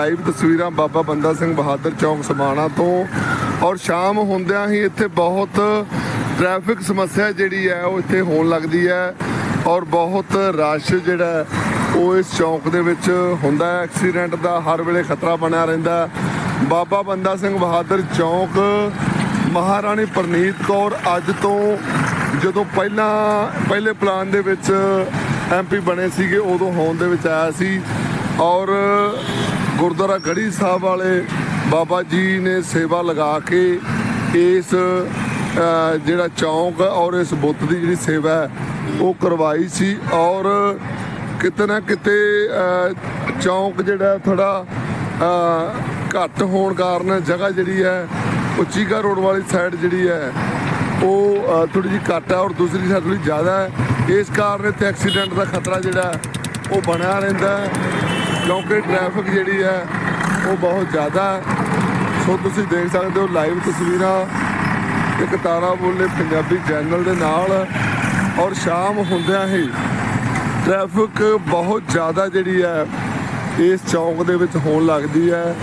Live ਤਸਵੀਰਾਂ ਬਾਬਾ ਬੰਦਾ ਸਿੰਘ ਬਹਾਦਰ ਚੌਕ ਸਮਾਣਾ ਤੋਂ। ਔਰ ਸ਼ਾਮ ਹੁੰਦਿਆਂ ਹੀ ਇੱਥੇ ਬਹੁਤ ਟ੍ਰੈਫਿਕ ਸਮੱਸਿਆ ਜਿਹੜੀ ਹੈ ਉਹ ਇੱਥੇ ਹੋਣ ਲੱਗਦੀ ਹੈ। ਔਰ ਬਹੁਤ ਰਸ਼ ਜਿਹੜਾ ਉਹ ਇਸ ਚੌਕ ਦੇ ਵਿੱਚ ਹੁੰਦਾ ਹੈ। ਐਕਸੀਡੈਂਟ ਦਾ ਹਰ ਵੇਲੇ ਖਤਰਾ ਬਣਿਆ ਰਹਿੰਦਾ ਬਾਬਾ ਬੰਦਾ ਸਿੰਘ ਬਹਾਦਰ ਚੌਕ ਮਹਾਰਾਣੀ ਪ੍ਰਨੀਤ ਕੌਰ ਅੱਜ ਤੋਂ ਜਦੋਂ ਪਹਿਲਾਂ, ਪਹਿਲੇ ਪਲਾਨ ਦੇ ਵਿੱਚ ਐਮਪੀ ਬਣੇ ਸੀਗੇ, ਉਦੋਂ ਹੋਂਦ ਦੇ ਵਿੱਚ ਆਇਆ ਸੀ। ਔਰ ਗੁਰਦੁਆਰਾ ਗੜੀ ਸਾਹਿਬ ਵਾਲੇ ਬਾਬਾ ਜੀ ਨੇ ਸੇਵਾ ਲਗਾ ਕੇ ਇਸ ਜਿਹੜਾ ਚੌਂਕ ਔਰ ਇਸ ਬੁੱਤ ਦੀ ਜਿਹੜੀ ਸੇਵਾ ਉਹ ਕਰਵਾਈ ਸੀ ਔਰ ਕਿਤੇ ਨਾ ਕਿਤੇ ਚੌਂਕ ਜਿਹੜਾ ਥੋੜਾ ਘੱਟ ਹੋਣ ਕਾਰਨ ਜਗ੍ਹਾ ਜਿਹੜੀ ਹੈ ਉੱਚੀਗਾ ਰੋਡ ਵਾਲੀ ਸਾਈਡ ਜਿਹੜੀ ਹੈ, ਉਹ ਥੋੜੀ ਜਿਹੀ ਘੱਟ ਹੈ ਔਰ ਦੂਸਰੀ ਸਾਈਡ ਥੋੜੀ ਜ਼ਿਆਦਾ ਹੈ। ਇਸ ਕਾਰਨ ਇੱਥੇ ਐਕਸੀਡੈਂਟ ਦਾ ਖਤਰਾ ਜਿਹੜਾ ਉਹ ਬਣਿਆ ਰਹਿੰਦਾ ਕਿਉਂਕਿ ਟ੍ਰੈਫਿਕ ਜਿਹੜੀ ਹੈ, ਉਹ ਬਹੁਤ ਜ਼ਿਆਦਾ ਸੋ ਤੁਸੀਂ ਦੇਖ ਸਕਦੇ ਹੋ ਲਾਈਵ ਤਸਵੀਰਾਂ। ਇੱਕ ਤਾਰਾ ਬੋਲੇ ਪੰਜਾਬੀ ਚੈਨਲ ਦੇ ਨਾਲ। ਔਰ ਸ਼ਾਮ ਹੁੰਦਿਆਂ ਹੀ ਟ੍ਰੈਫਿਕ ਬਹੁਤ ਜ਼ਿਆਦਾ ਜਿਹੜੀ ਹੈ, ਇਸ ਚੌਂਕ ਦੇ ਵਿੱਚ ਹੋਣ ਲੱਗਦੀ ਹੈ।